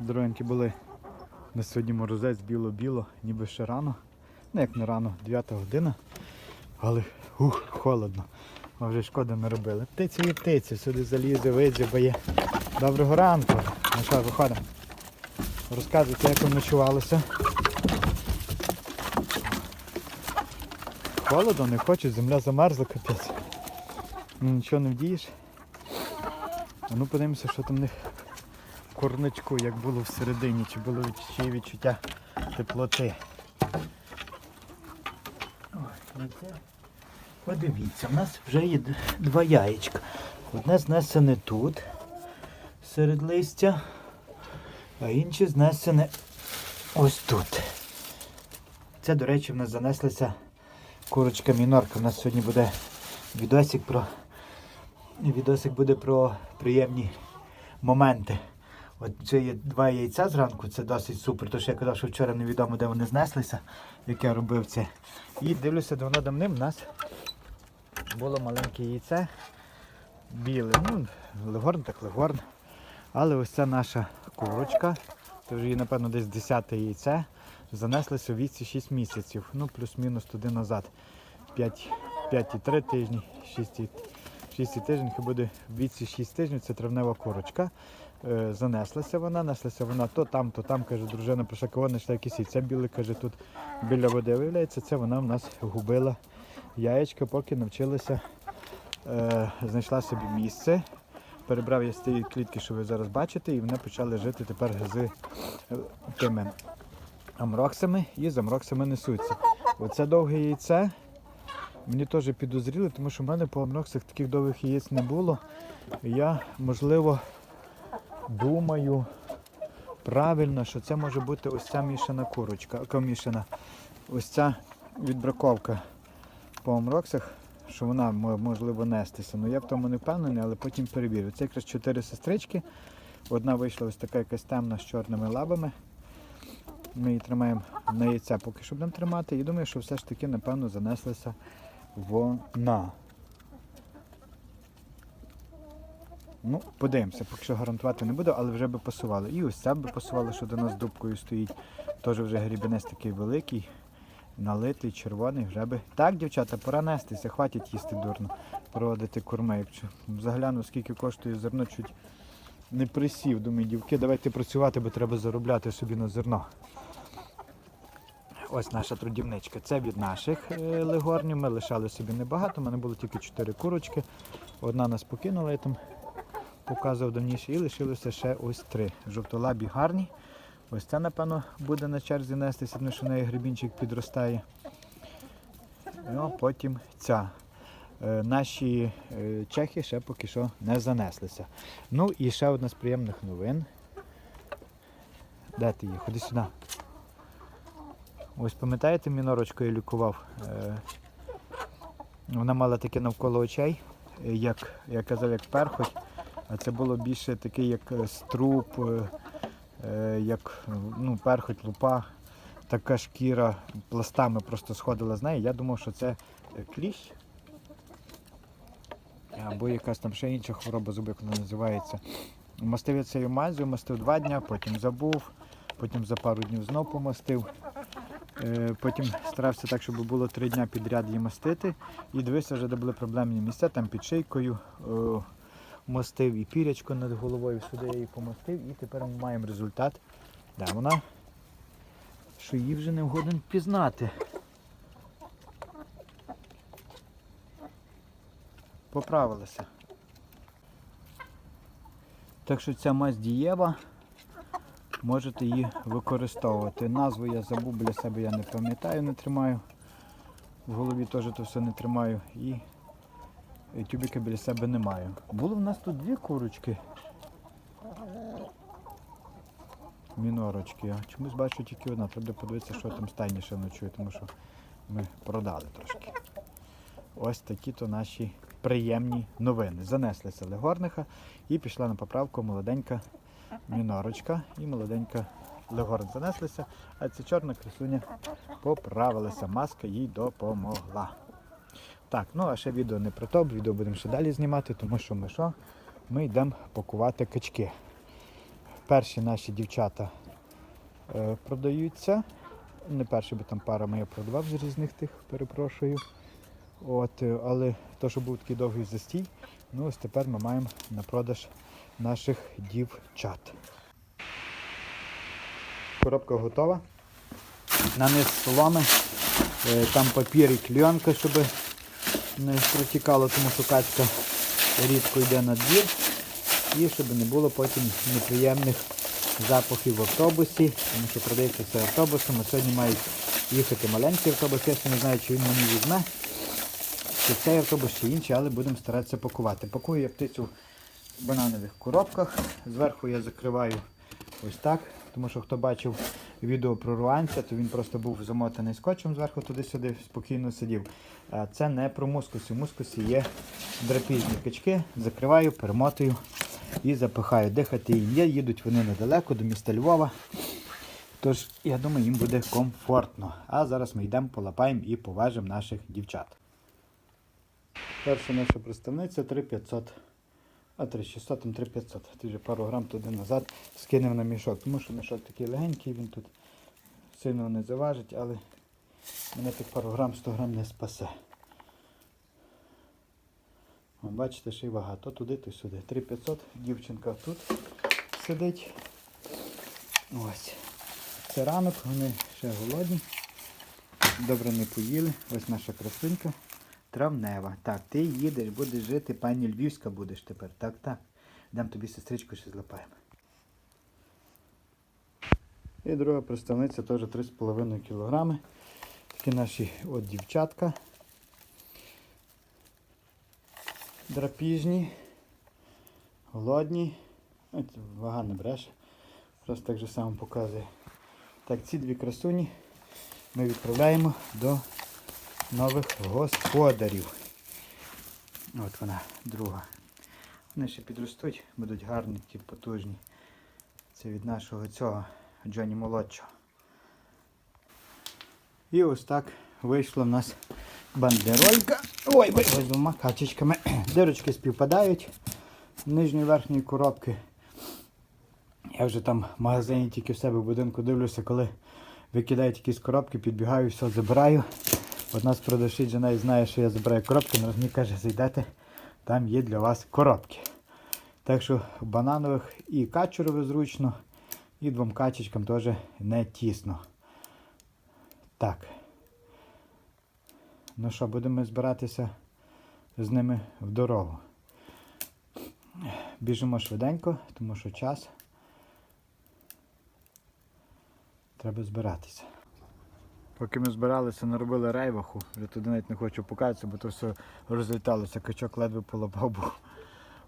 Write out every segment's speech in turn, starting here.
Здоровенькі були. На сьогодні морозець біло-біло, ніби ще рано. Ну як не рано, 9 година. Але ух, холодно. А вже шкода не робили. Птиці є птиці, сюди залізе, видзябає. Доброго ранку. Ну що, виходимо. Розказуйте, як ви ночувалися. Холодно, не хочуть, земля замерзла, капець. Ну, нічого не вдієш. Ну подивимося, що там в них в корничку, як було всередині, чи було є відчуття теплоти. Подивіться, в нас вже є два яєчка. Одне знесене тут, серед листя, а інше знесене ось тут. Це, до речі, в нас занеслася курочка мінорка. У нас сьогодні буде відосик про. Відосик буде про приємні моменти. От вже є два яйця зранку, це досить супер. Тож я казав, що вчора невідомо, де вони знеслися, як я робив це. І дивлюся, давно давним у нас було маленьке яйце. Біле. Ну, легорн так легорн. Але ось ця наша курочка, це вже її, напевно, десь 10 яйце, занеслися у віці 6 місяців. Ну, плюс-мінус туди назад. 5,3 тижні, 6, 6 тижнів, і буде в віці 6 тижнів, це травнева курочка. Е, занеслася вона, неслася вона то там, то там, каже, дружина прийшла, кого знайшла якесь яйце біле, каже, тут біля води. Виявляється, це вона в нас губила яєчка, поки навчилася, е, знайшла собі місце. Перебрав я з тієї клітки, що ви зараз бачите, і вони почали жити тепер з е, тими амроксами і з амроксами несуться. Оце довге яйце. Мені теж підозріли, тому що в мене по амроксах таких довгих яєць не було. Я, можливо, думаю правильно, що це може бути ось ця мішана курочка, комішана. Ось ця відбраковка по амроксах, що вона можливо нестися. Ну я в тому не впевнений, але потім перевірю. Це якраз чотири сестрички. Одна вийшла ось така якась темна з чорними лабами. Ми її тримаємо на яйця, поки що будемо тримати. І думаю, що все ж таки, напевно, занеслася вона. Ну, подивимося, поки що гарантувати не буду, але вже би пасувало. І ось ця би пасувало, що до нас дубкою стоїть. Теж вже грібенець такий великий, налитий, червоний, вже би. Так, дівчата, пора нестися, хватить їсти дурно, проводити корми. Якщо загляну, скільки коштує зерно, чуть не присів. Думаю, дівки, давайте працювати, бо треба заробляти собі на зерно. Ось наша трудівничка. Це від наших е, легорнів. Ми лишали собі небагато. У мене було тільки 4 курочки. Одна нас покинула, я там показував давніше, і лишилося ще ось три. Жовтолабі гарні. Ось це, напевно, буде на черзі нестися, тому що в неї гребінчик підростає. Ну, потім ця. Е, Наші е, чехи ще поки що не занеслися. Ну і ще одна з приємних новин. Де ти є? Ходи сюди. Ось пам'ятаєте, мінорочку я лікував. Е, Вона мала таке навколо очей, як я казав, як перхоть, а це було більше такий, як е, струп, е, е, як ну, перхоть, лупа, така шкіра пластами просто сходила з неї. Я думав, що це кліщ. Або якась там ще інша хвороба зуби, як вона називається. Мастив я цією мазю, мастив два дні, потім забув, потім за пару днів знов помастив. Потім старався так, щоб було три дні підряд її мастити. І дивився вже, де були проблемні місця, там під шийкою мастив і пірячко над головою, сюди я її помастив, і тепер ми маємо результат. Де вона? Що її вже не вгоден пізнати. Поправилася. Так що ця мазь дієва можете її використовувати. Назву я забув для себе, я не пам'ятаю, не тримаю. В голові теж то все не тримаю і тюбіка біля себе не маю. Було в нас тут дві курочки. Мінорочки. А чомусь бачу тільки одна. Треба подивитися, що там стайні ще ночує, тому що ми продали трошки. Ось такі то наші приємні новини. Занеслися легорниха і пішла на поправку молоденька мінорочка і молоденька легорн занеслися, а ця чорна красуня поправилася. Маска їй допомогла. Так, ну а ще відео не про то, відео будемо ще далі знімати, тому що ми що? Ми йдемо пакувати качки. перші наші дівчата е, продаються. Не перші, бо там пара моя продавав з різних тих, перепрошую. От, е, але то, що був такий довгий застій, ну ось тепер ми маємо на продаж наших дівчат. Коробка готова. Наниз соломи. Е, Там папір і кльонка, щоб не протікало, тому що качка рідко йде на двір. І щоб не було потім неприємних запахів в автобусі, тому що продається все автобусом. А сьогодні мають їхати маленький автобус. Я ще не знаю, чи він мені візьме. Чи цей автобус, чи інший, але будемо старатися пакувати. Пакую я птицю в бананових коробках. Зверху я закриваю ось так. Тому що хто бачив відео про руанця, то він просто був замотаний скотчем зверху туди-сюди, спокійно сидів. Це не про мускуси. В мускусі є драпіжні качки. Закриваю, перемотую і запихаю. Дихати їм є, їдуть вони недалеко до міста Львова. Тож, я думаю, їм буде комфортно. А зараз ми йдемо, полапаємо і поважимо наших дівчат. Перша наша представниця 3500. А 3600, там 3500. Ти вже пару грам туди назад скинув на мішок. Тому що мішок такий легенький, він тут сильно не заважить, але мене тих пару грам 100 грам не спасе. О, бачите, ще й вага. То туди, то сюди. 3500. Дівчинка тут сидить. Ось. Це ранок, вони ще голодні. Добре не поїли. Ось наша красунька. Травнева. Так, ти їдеш, будеш жити, пані Львівська будеш тепер. Так, так. Дам тобі сестричку ще злапаємо. І друга представниця теж 3,5 кг. Такі наші от дівчатка. Драпіжні, голодні. Ось Вага не бреше. Просто так же само показує. Так, ці дві красуні ми відправляємо до нових господарів. От вона, друга. Вони ще підростуть, будуть гарні, такі потужні. Це від нашого цього Джоні Молодшого. І ось так вийшла в нас бандеролька. Ой, ой, ой, двома качечками. Дирочки співпадають нижньої верхньої коробки. Я вже там в магазині тільки в себе в будинку дивлюся, коли викидають якісь коробки, підбігаю, все забираю. Одна з продавщиць жена і знає, що я забираю коробки, але мені каже, зайдете, там є для вас коробки. Так що бананових і качурове зручно, і двом качечкам теж не тісно. Так. Ну що, будемо збиратися з ними в дорогу. Біжимо швиденько, тому що час. Треба збиратися. Поки ми збиралися, наробили рейваху, вже туди навіть не хочу пукатися, бо то все розліталося, качок ледве полапав був.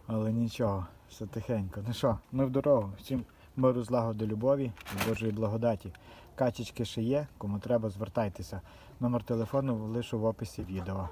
Але нічого, все тихенько. Ну що, ми в дорогу. Всім миру злагоди любові і Божої благодаті. Качечки ще є, кому треба, звертайтеся. Номер телефону лишу в описі відео.